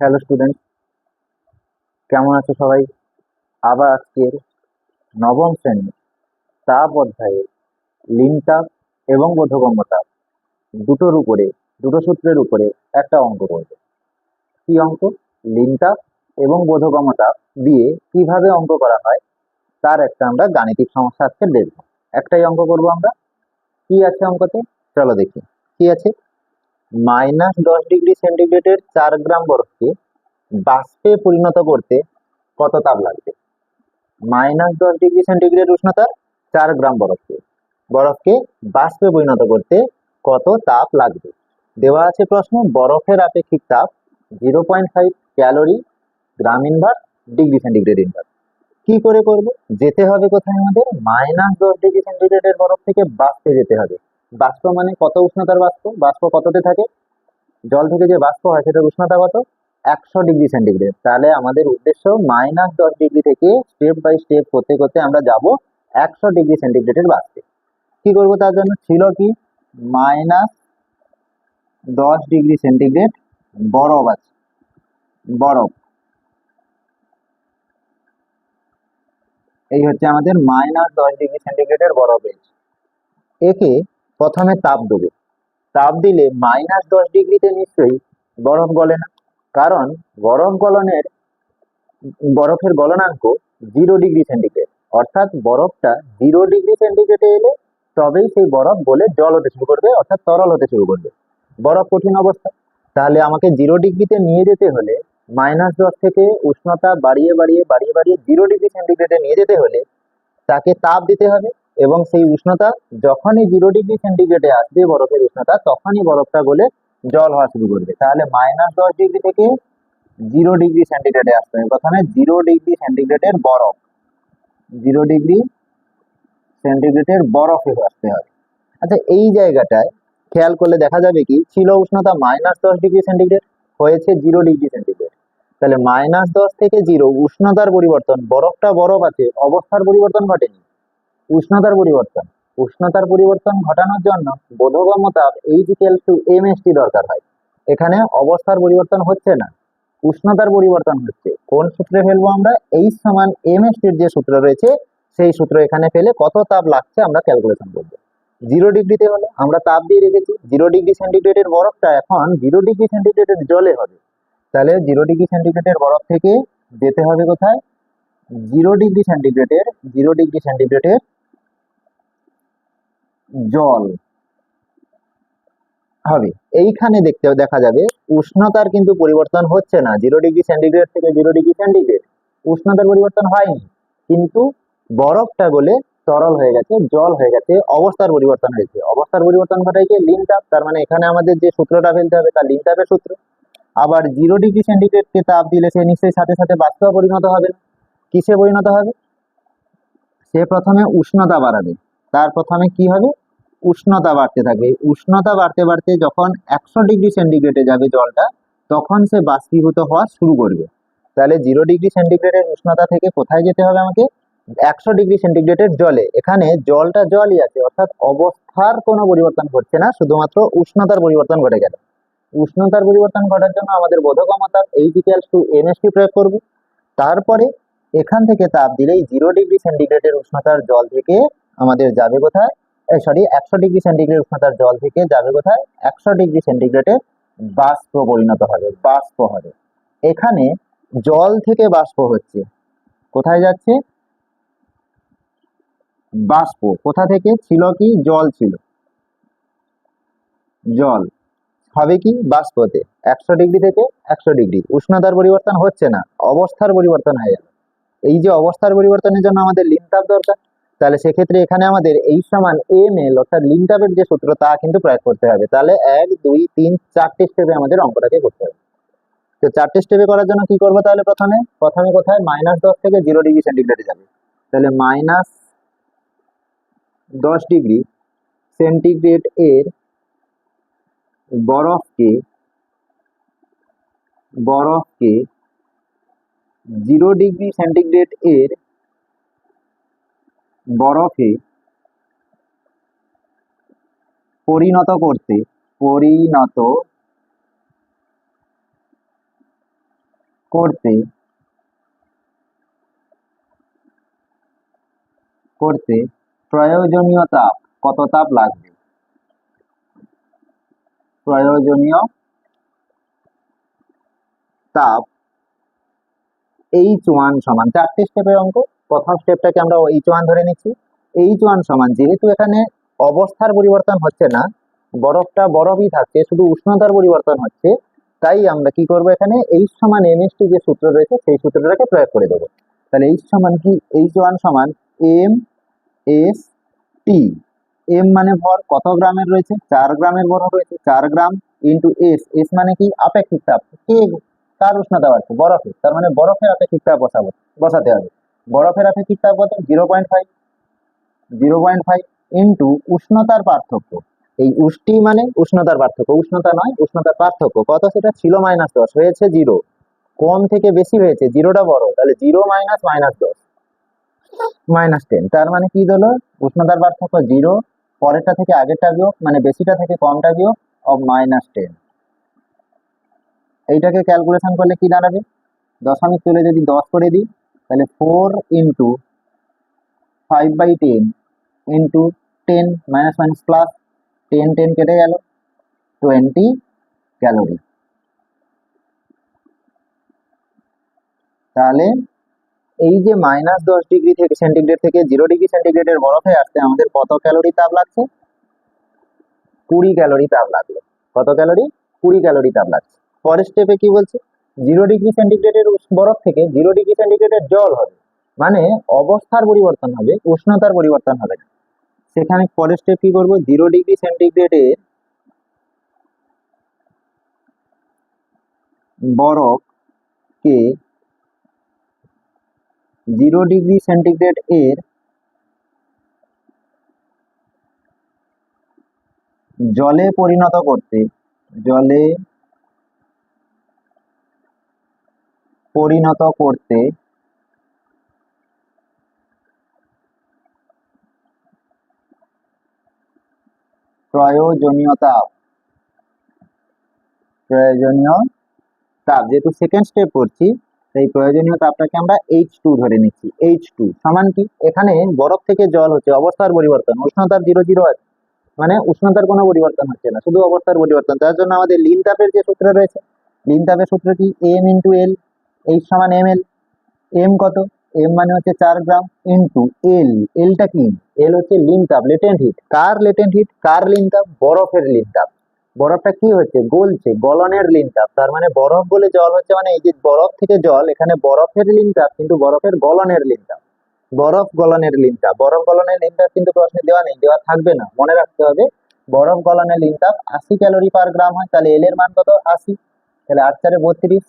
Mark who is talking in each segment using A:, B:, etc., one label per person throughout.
A: Hello student কেমন আছো সবাই? আবার আজকের নবম শ্রেণি তাপ অধ্যায়ে লিনতাপ এবং বোধগম্য তাপ দুটোর উপরে, দুটো সূত্রের উপরে একটা অঙ্ক করবে। কি অঙ্ক? লিনতাপ এবং বোধগম্য তাপ দিয়ে কীভাবে অঙ্ক করা হয় তার একটা আমরা গাণিতিক সমস্যা আজকে দেখব। একটাই অঙ্ক করব আমরা। কি আছে অঙ্কতে? চলো দেখি। কি আছে? মাইনাস দশ ডিগ্রি সেন্টিগ্রেডের চার গ্রাম বরফকে বাষ্পে পরিণত করতে কত তাপ লাগবে? মাইনাস দশ ডিগ্রি সেন্টিগ্রেড উষ্ণতা চার গ্রাম বরফকে। বরফকে বাষ্পে পরিণত করতে কত তাপ লাগবে? দেওয়া আছে প্রশ্ন, বরফের আপেক্ষিক তাপ zero point five calorie gram inverse degree centigrade inverse কি করে করব? যেতে হবে কোথায় আমাদের? মাইনাস দশ ডিগ্রি সেন্টিগ্রেডের বরফ থেকে বাষ্পে যেতে হবে। বাষ্প মানে কত উষ্ণতার বাষ্প? বাষ্প কততে থাকে? জল থেকে যে বাষ্প হয় সেটার উষ্ণতা কত? একশো ডিগ্রি সেন্টিগ্রেড। তাহলে আমাদের উদ্দেশ্য মাইনাস দশ ডিগ্রি থেকে স্টেপ বাই স্টেপ করতে করতে আমরা যাব একশো ডিগ্রি সেন্টিগ্রেডের বাষ্পে। কি করব তার জন্য? ছিল কি? মাইনাস দশ ডিগ্রি সেন্টিগ্রেড বরফ আছে। বরফ। এই হচ্ছে আমাদের মাইনাস দশ ডিগ্রি সেন্টিগ্রেডের বরফ একে প্রথমে তাপ দেবো। তাপ দিলে মাইনাস দশ ডিগ্রিতে নিশ্চয়ই বরফ গলে না। কারণ বরফ গলনের, বরফের গলনাঙ্ক জিরো ডিগ্রি সেন্টিগ্রেড অর্থাৎ বরফটা জিরো ডিগ্রি সেন্টিগ্রেডে এলে তবেই সেই বরফ গলে জল হতে শুরু করবে, অর্থাৎ তরল হতে শুরু করবে। বরফ কঠিন অবস্থা। তাহলে আমাকে জিরো ডিগ্রিতে নিয়ে যেতে হলে মাইনাস দশ থেকে উষ্ণতা বাড়িয়ে বাড়িয়ে বাড়িয়ে বাড়িয়ে জিরো ডিগ্রি সেন্টিগ্রেডে নিয়ে যেতে হলে তাকে তাপ দিতে হবে। এবং সেই উষ্ণতা যখনই জিরো ডিগ্রি সেন্টিগ্রেডে আসবে বরফের উষ্ণতা, তখনই বরফটা গলে জল হওয়া শুরু করবে। তাহলে মাইনাস দশ ডিগ্রি থেকে জিরো ডিগ্রি সেন্টিগ্রেডে আসতে হবে। প্রথমে জিরো ডিগ্রি সেন্টিগ্রেডের বরফ জিরো ডিগ্রি সেন্টিগ্রেডের বরফে আসতে হবে। আচ্ছা এই জায়গাটায় খেয়াল করলে দেখা যাবে কি, ছিল উষ্ণতা মাইনাস দশ ডিগ্রি সেন্টিগ্রেড হয়েছে জিরো ডিগ্রি সেন্টিগ্রেড তাহলে মাইনাস দশ থেকে জিরো উষ্ণতার পরিবর্তন, বরফটা বরফ আছে, অবস্থার পরিবর্তন ঘটেনি। উষ্ণতার পরিবর্তন। উষ্ণতার পরিবর্তন ঘটানোর জন্য বোধগম্য তাপ H equals to M T দরকার হয়। এখানে অবস্থার পরিবর্তন হচ্ছে না, উষ্ণতার পরিবর্তন হচ্ছে। কোন সূত্রে ফেলব আমরা? এইচ সমান এম টির যে সূত্র রয়েছে, সেই সূত্র এখানে ফেলে কত তাপ লাগছে আমরা ক্যালকুলেশন করব। জিরো ডিগ্রিতে হলে আমরা তাপ দিয়ে রেখেছি জিরো ডিগ্রি সেন্টিগ্রেডের বরফটা এখন জিরো ডিগ্রি সেন্টিগ্রেডের জলে হবে। তাহলে জিরো ডিগ্রি সেন্টিগ্রেডের বরফ থেকে যেতে হবে কোথায়? জিরো ডিগ্রি সেন্টিগ্রেডের জিরো ডিগ্রি সেন্টিগ্রেডের জল। হবে। এইখানে দেখতে দেখা যাবে, উষ্ণতার কিন্তু পরিবর্তন হচ্ছে না। জিরো ডিগ্রি সেন্টিগ্রেড থেকে জিরো ডিগ্রি সেন্টিগ্রেড উষ্ণতার পরিবর্তন হয়নি, কিন্তু বরফটা গলে তরল হয়ে গেছে, জল হয়ে গেছে, অবস্থার পরিবর্তন হয়েছে। অবস্থার পরিবর্তন ঘটায় কি লিন তার মানে এখানে আমাদের যে সূত্রটা ফেলতে হবে, তার লিন তাপের সূত্র। আবার জিরো ডিগ্রি সেন্টিগ্রেডকে তাপ দিলে সে নিশ্চয়ই সাথে সাথে বাষ্পে পরিণত হবে কিসে পরিণত হবে? সে প্রথমে উষ্ণতা বাড়াবে। তার প্রথমে কি হবে? উষ্ণতা বাড়তে থাকবে। উষ্ণতা বাড়তে বাড়তে যখন একশো ডিগ্রি সেন্টিগ্রেডে যাবে জলটা, তখন সে বাষ্পীভূত হওয়া শুরু করবে। তাহলে জিরো ডিগ্রি সেন্টিগ্রেডের উষ্ণতা থেকে কোথায় যেতে হবে আমাকে? একশো ডিগ্রি সেন্টিগ্রেডের জলে। এখানে জলটা জলই আছে, অর্থাৎ অবস্থার কোনো পরিবর্তন ঘটছে না, শুধুমাত্র উষ্ণতার পরিবর্তন ঘটে গেল। উষ্ণতার পরিবর্তন ঘটার জন্য আমাদের বোধগমতা এইচ ইকুয়ালস টু এমএসটি প্রয়োগ করব। তারপরে এখান থেকে তাপ দিলেই জিরো ডিগ্রি সেন্টিগ্রেডের উষ্ণতার জল থেকে আমাদের যাবে কোথায়? সরি একশো ডিগ্রি সেন্টিগ্রেড উষ্ণতার জল থেকে যাবে কোথায়? একশো ডিগ্রি সেন্টিগ্রেডে বাষ্প পরিণত হবে, বাষ্প হবে। এখানে জল থেকে বাষ্প হচ্ছে। কোথায় যাচ্ছে? বাষ্প। কোথা থেকে? ছিল কি? জল ছিল। জল। হবে কি? বাষ্পতে। একশো ডিগ্রি থেকে একশো ডিগ্রি। উষ্ণতার পরিবর্তন হচ্ছে না, অবস্থার পরিবর্তন হয়ে গেল। এই যে অবস্থার পরিবর্তনের জন্য আমাদের লিনতাপ দরকার। তাহলে সেক্ষেত্রে এখানে আমাদের এই সমান এম এল অর্থাৎ লিনতাপের যে সূত্র, তা কিন্তু প্রয়োগ করতে হবে। তাহলে এক, দুই, তিন, চারটে স্টেপে আমাদের অঙ্কটাকে করতে হবে। তো চারটে স্টেপে করার জন্য কি করব তাহলে প্রথমে? প্রথমে কোথায়? মাইনাস দশ থেকে জিরো ডিগ্রি সেন্টিগ্রেডে যাবে। তাহলে মাইনাস দশ ডিগ্রি সেন্টিগ্রেড এর বরফকে বরফকে জিরো ডিগ্রি সেন্টিগ্রেড এর বরফে পরিণত করতে পরিণত করতে করতে প্রয়োজনীয় তাপ, কত তাপ লাগবে? প্রয়োজনীয় তাপ এইচ ওয়ান সমান চারটে স্টেপের অঙ্ক। প্রথম স্টেপটাকে আমরা এইচ ওয়ান ধরে নিচ্ছি। এইচ ওয়ান সমান, যেহেতু এখানে অবস্থার পরিবর্তন হচ্ছে না, বরফটা বরফই থাকছে, শুধু উষ্ণতার পরিবর্তন হচ্ছে, তাই আমরা কি করব এখানে? এইচ সমান এম এস টি যে সূত্র রয়েছে, সেই সূত্রটাকে প্রয়োগ করে দেবো। তাহলে এইচ সমান কি? এইচ ওয়ান সমান এম এস টি। এম মানে ভর কত গ্রামের রয়েছে? চার গ্রামের বরফ রয়েছে, চার গ্রাম ইন্টু এস এস মানে কি? আপেক্ষিক তাপ। কে কার উষ্ণতা বাড়ছে বরফের তার মানে বরফের আপেক্ষিক তাপ বসাবো, বসাতে হবে। বরফের আপেক্ষিক তাপ zero point five zero point five into উষ্ণতার পার্থক্য। এই উষ্টি মানে উষ্ণতার পার্থক্য। উষ্ণতা নয়, উষ্ণতার পার্থক্য। কত? সেটা ছিল মাইনাস দশ, হয়েছে জিরো কম থেকে বেশি হয়েছে জিরোটা বড়। তাহলে জিরো মাইনাস মাইনাস দশ। মাইনাস টেন তার মানে কি হলো? উষ্ণতার পার্থক্য জিরো পরেরটা থেকে আগেরটা বিয়োগ মানে বেশিটা থেকে কমটা বিয়োগ অফ মাইনাস টেন এইটাকে ক্যালকুলেশন করলে কি দাঁড়াবে? দশমিক তুলে যদি দশ করে দিই তাহলে four into five by ten into ten minus minus plus ten ten কেটে গেল। টোয়েন্টি ক্যালোরি তাহলে এই যে মাইনাস দশ ডিগ্রি থেকে সেন্টিগ্রেড থেকে জিরো ডিগ্রি সেন্টিগ্রেডের বরফে আসতে আমাদের কত ক্যালোরি তাপ লাগছে? কুড়ি ক্যালোরি তাপ লাগল। কত ক্যালোরি কুড়ি ক্যালোরি তাপ লাগছে। পরের স্টেপে কি বলছে? জিরো ডিগ্রি সেন্টিগ্রেডের বরফ থেকে জিরো ডিগ্রি সেন্টিগ্রেডের জল হবে। মানে অবস্থার পরিবর্তন হবে, উষ্ণতার পরিবর্তন হবে না। সেখানে পরের স্টেপ কি করব? জিরো ডিগ্রি সেন্টিগ্রেডের বরফকে জিরো ডিগ্রি সেন্টিগ্রেড এর জলে পরিণত করতে, জলে পরিণত করতে প্রয়োজনীয়তা। প্রয়োজনীয় তাপ যেহেতু সেকেন্ড স্টেপ করছি সেই প্রয়োজনীয় তাপটাকে আমরা এইচ টু ধরে নিচ্ছি। এইচ টু সমান কি? এখানে বরফ থেকে জল হচ্ছে, অবস্থার পরিবর্তন। উষ্ণতার জিরো জিরো আছে। মানে উষ্ণতার কোনো পরিবর্তন হচ্ছে না, শুধু অবস্থার পরিবর্তন। তার জন্য আমাদের লিন তাপের যে সূত্র রয়েছে, লিন তাপের সূত্র কি? এম ইন্টু এল এইচ সমান এম এল এম কত? এম মানে হচ্ছে চার গ্রাম ইন্টু এল এলটা কি? এল হচ্ছে লিন তাপ লেটেন্ট হিট কার লেটেন্ট হিট কার লিন বরফের লিন বরফটা কি হচ্ছে? গলছে, গলনের লিন তার মানে বরফ বলে জল হচ্ছে মানে এই যে বরফ থেকে জল, এখানে বরফের লিন কিন্তু বরফের গলনের লিন বরফ গলনের লিন বরফ গলনের লিন কিন্তু প্রশ্নে দেওয়া নেই, দেওয়া থাকবে না। মনে রাখতে হবে, বরফ গলনের লিন আশি ক্যালোরি পার গ্রাম হয়, তাহলে এল এর মান কত? আশি। তাহলে আট চারে বত্রিশ।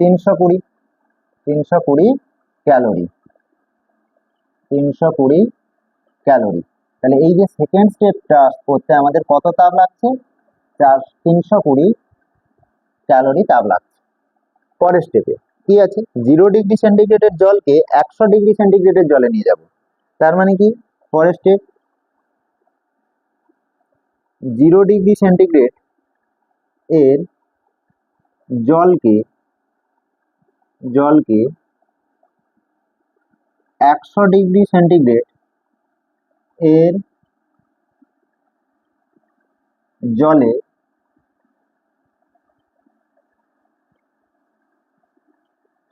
A: তিনশো কুড়ি তিনশো কুড়ি ক্যালোরি। তিনশো কুড়ি ক্যালোরি। তাহলে এই যে সেকেন্ড স্টেপটা করতে আমাদের কত তাপ লাগছে? চার, তিনশো কুড়ি ক্যালোরি তাপ লাগছে। পরের স্টেপে কি আছে? জিরো ডিগ্রি সেন্টিগ্রেডের জলকে একশো ডিগ্রি সেন্টিগ্রেডের জলে নিয়ে যাব। তার মানে কি? পরের স্টেপ জিরো ডিগ্রি সেন্টিগ্রেড এর জলকে জলকে একশো ডিগ্রি সেন্টিগ্রেড এর জলে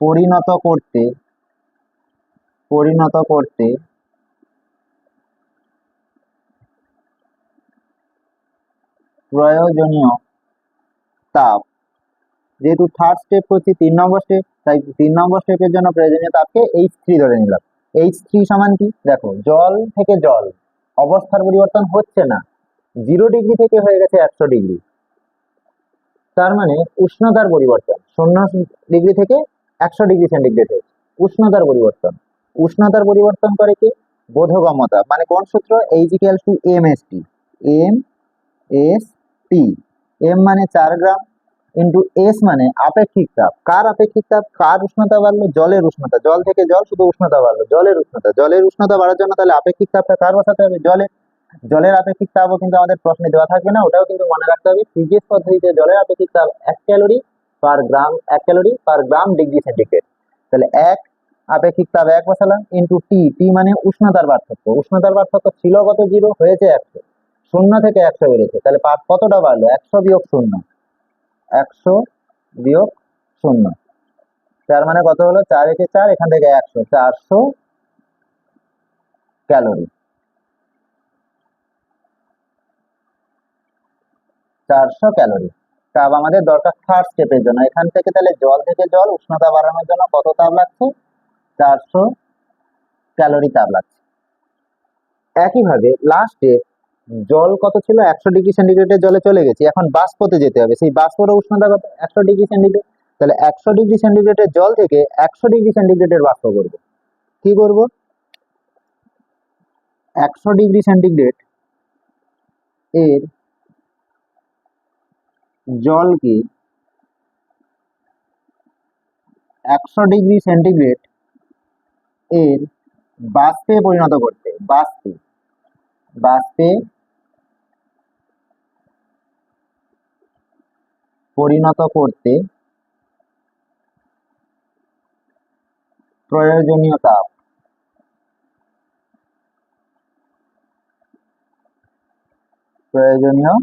A: পরিণত করতে পরিণত করতে প্রয়োজনীয় তাপ যেহেতু থার্ড স্টেপ করছি, তিন নম্বর স্টেপ তাই তিন নম্বর স্টেপের জন্য প্রয়োজনীয় তাপকে এইচ থ্রি ধরে নিলাম। এইচ থ্রি সমান কি? দেখো, জল থেকে জল, অবস্থার পরিবর্তন হচ্ছে না। জিরো ডিগ্রি থেকে হয়ে গেছে একশো ডিগ্রি তার মানে উষ্ণতার পরিবর্তন, শূন্য ডিগ্রি থেকে একশো ডিগ্রি সেন্টিগ্রেড উষ্ণতার পরিবর্তন। উষ্ণতার পরিবর্তন করে কি? বোধগম্যতা। মানে কোন সূত্র? H equal to M S T M S T M মানে চার গ্রাম ইন্টু এস মানে আপেক্ষিক তাপ। কার আপেক্ষিক তাপ? কার উষ্ণতা বাড়লো? জলের উষ্ণতা। জল থেকে জল শুধু উষ্ণতা বাড়লো। জলের উষ্ণতা। জলের উষ্ণতা বাড়ার জন্য তাহলে আপেক্ষিক তাপটা কার বসাতে হবে? জলের জলের আপেক্ষিক তাপও কিন্তু আমাদের প্রশ্নে দেওয়া থাকবে না, ওটাও কিন্তু মনে রাখতে হবে। সিজিএস পদ্ধতিতে জলের আপেক্ষিক তাপ এক ক্যালোরি পার গ্রাম এক calorie per gram degree centigrade তাহলে এক আপেক্ষিক তাপ এক বসালাম ইন্টু টি টি মানে উষ্ণতার পার্থক্য। উষ্ণতার পার্থক্য ছিল কত? জিরো হয়েছে একশো। শূন্য থেকে একশো বেড়েছে। তাহলে কতটা বাড়লো? একশো বিয়োগ শূন্য। একশো বিয়োগ শূন্য। চার মানে কত হলো? চার একে চার, এখান থেকে একশো। চারশো ক্যালোরি। চারশো ক্যালোরি। তাপ আমাদের দরকার থার্ড স্টেপের জন্য। এখান থেকে তাহলে জল থেকে জল, উষ্ণতা বাড়ানোর জন্য কত তাপ লাগছে? চারশো ক্যালোরি তাপ লাগছে। একইভাবে লাস্ট জল কত ছিল? একশো ডিগ্রি সেন্টিগ্রেডের জলে চলে গেছি। এখন বাষ্পতে যেতে হবে। সেই বাষ্পর উষ্ণতা কত? একশো ডিগ্রি সেন্টিগ্রেড তাহলে একশো ডিগ্রি সেন্টিগ্রেডের জল থেকে একশো ডিগ্রি সেন্টিগ্রেডের বাষ্প করব। কি করব? একশো ডিগ্রি সেন্টিগ্রেড এর জলকে একশো ডিগ্রি সেন্টিগ্রেড এর বাষ্পে পরিণত করতে। বাষ্পে। বাষ্পে পরিণত করতে প্রয়োজনীয় তাপ প্রয়োজনীয়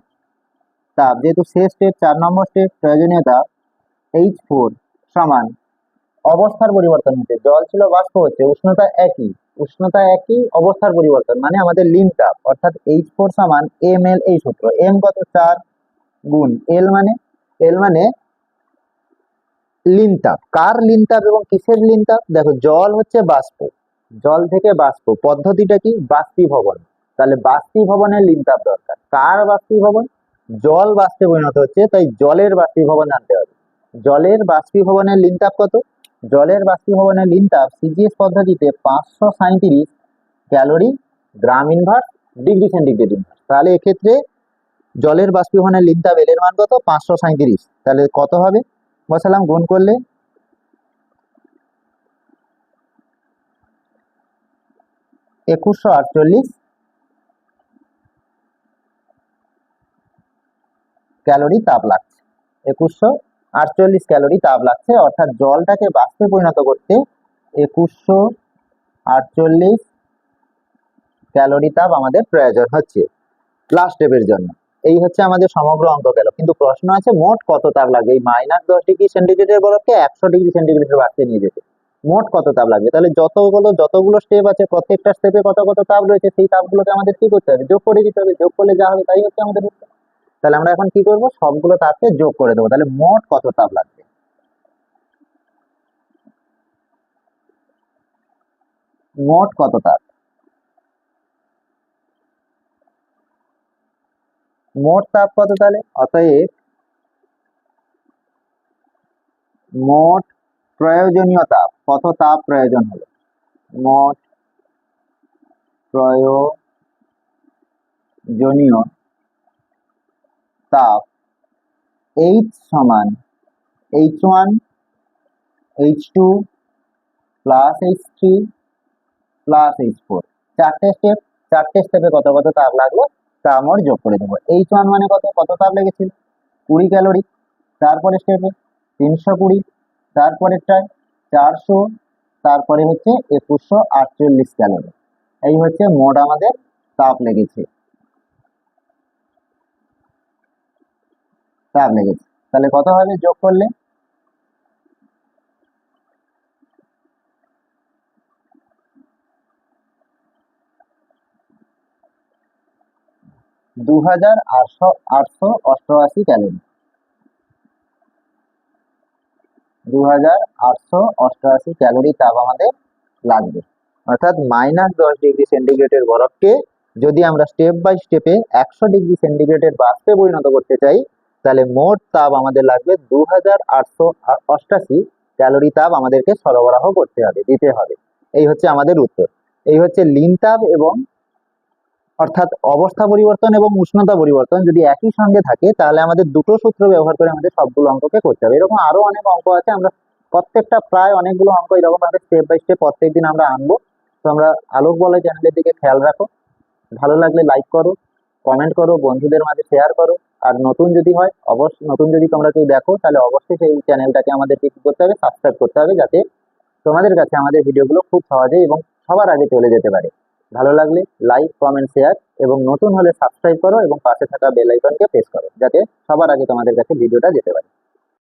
A: তাপ যেহেতু শেষ স্টেপ চার নম্বর স্টেপ প্রয়োজনীয় তাপ এইচ ফোর সমান অবস্থার পরিবর্তন হচ্ছে। জল ছিল বাষ্প হচ্ছে, উষ্ণতা একই। উষ্ণতা একই, অবস্থার পরিবর্তন মানে আমাদের লিন তাপ অর্থাৎ এইচ ফোর সমান এম এল এই সূত্র। এম কত? চার গুণ এল মানে এল মানে লিন তাপ কার লিন তাপ এবং কিসের লিন তাপ দেখো, জল হচ্ছে বাষ্প। জল থেকে বাষ্প। পদ্ধতিটা কি? বাষ্পীভবন। তাহলে বাষ্পীভবনের লিন তাপ দরকার। কার বাষ্পীভবন? জল বাষ্পে পরিণত হচ্ছে, তাই জলের বাষ্পীভবন জানতে হবে। জলের বাষ্পীভবনের লিন তাপ কত? জলের বাষ্পীভবনের লিন তাপ সিজিএস পদ্ধতিতে পাঁচশো সাঁইত্রিশ calorie gram inverse degree centigrade inverse তাহলে এক্ষেত্রে জলের বাষ্পীভবনের তাপ এল মান কত? পাঁচশো সাঁইত্রিশ। তাহলে কত হবে? বসালাম, গুণ করলে একুশশো আটচল্লিশ ক্যালোরি তাপ লাগছে। একুশশো আটচল্লিশ ক্যালোরি তাপ লাগছে, অর্থাৎ জলটাকে বাষ্পে পরিণত করতে একুশশো আটচল্লিশ ক্যালোরি তাপ আমাদের প্রয়োজন হচ্ছে। লাস্ট স্টেপের জন্য। এই হচ্ছে আমাদের সমগ্র অঙ্ক গেল। কিন্তু প্রশ্ন আছে, মোট কত তাপ লাগবে? এই মাইনাস দশ ডিগ্রি সেন্টিগ্রেডের বরফকে একশো ডিগ্রি সেন্টিগ্রেডের বাষ্পে নিয়ে যেতে। মোট কত তাপ লাগবে? তাহলে যতগুলো যতগুলো স্টেপ আছে, প্রত্যেকটা স্টেপে কত কত তাপ রয়েছে, সেই তাপগুলোকে আমাদের কি করতে হবে? যোগ করে দিতে হবে। যোগ করলে যা হবে, তাই হচ্ছে আমাদের তাহলে আমরা এখন কি করব? সবগুলো তাপকে যোগ করে দেবো। তাহলে মোট কত তাপ লাগবে? মোট কত তাপ? মোট তাপ কত তাহলে? অতএব মোট প্রয়োজনীয় তাপ, কত তাপ প্রয়োজন হলো? মোট প্রয়োজনীয় তাপ এইচ সমান H one H two plus H three plus H four চারটে স্টেপ চারটে স্টেপে কত কত তাপ লাগল? আমার যোগ করে দেবো। এইচ ওয়ান মানে কত? কত তাপ লেগেছিল? কুড়ি ক্যালোরি তারপরে স্টেপে তিনশো কুড়ি তারপরেরটায় চারশো, তারপরে হচ্ছে একুশশো আটচল্লিশ ক্যালোরি এই হচ্ছে মোট আমাদের তাপ লেগেছে। তাপ লেগেছে। তাহলে কত হবে? যোগ করলে দু হাজার আটশো আটশো অষ্টআশি ক্যালোরি। দু হাজার আটশো অষ্টআশি ক্যালোরি তাপ আমাদের লাগবে। অর্থাৎ মাইনাস দশ ডিগ্রি সেন্টিগ্রেডের বরফকে যদি আমরা স্টেপ বাই স্টেপে একশো ডিগ্রি সেন্টিগ্রেডের বাষ্পে পরিণত করতে চাই, তাহলে মোট তাপ আমাদের লাগবে দু হাজার আটশো অষ্টাশি ক্যালোরি তাপ আমাদেরকে সরবরাহ করতে হবে, দিতে হবে। এই হচ্ছে আমাদের উত্তর। এই হচ্ছে লিন তাপ এবং অর্থাৎ অবস্থা পরিবর্তন এবং উষ্ণতা পরিবর্তন যদি একই সঙ্গে থাকে, তাহলে আমাদের দুটো সূত্র ব্যবহার করে আমাদের সবগুলো অঙ্ককে করতে হবে। এরকম আরও অনেক অঙ্ক আছে, আমরা প্রত্যেকটা প্রায় অনেকগুলো অঙ্ক এরকম ভাবে স্টেপ বাই স্টেপ প্রত্যেক দিন আমরা আনব। তো আমরা আলোক বলয় চ্যানেলের দিকে খেয়াল রাখো। ভালো লাগলে লাইক করো কমেন্ট করো, বন্ধুদের মাঝে শেয়ার করো। আর নতুন যদি হয় অবশ্যই নতুন যদি তোমরা কেউ দেখো, তাহলে অবশ্যই সেই চ্যানেলটাকে আমাদেরকে কি করতে হবে? সাবস্ক্রাইব করতে হবে যাতে তোমাদের কাছে আমাদের ভিডিওগুলো খুব সহজে এবং সবার আগে চলে যেতে পারে। ভালো লাগলে লাইক কমেন্ট শেয়ার এবং নতুন হলে সাবস্ক্রাইব করো এবং পাশে থাকা বেল আইকনকে প্রেস করো, যাতে সবার আগে তোমাদের কাছে ভিডিওটা যেতে পারে।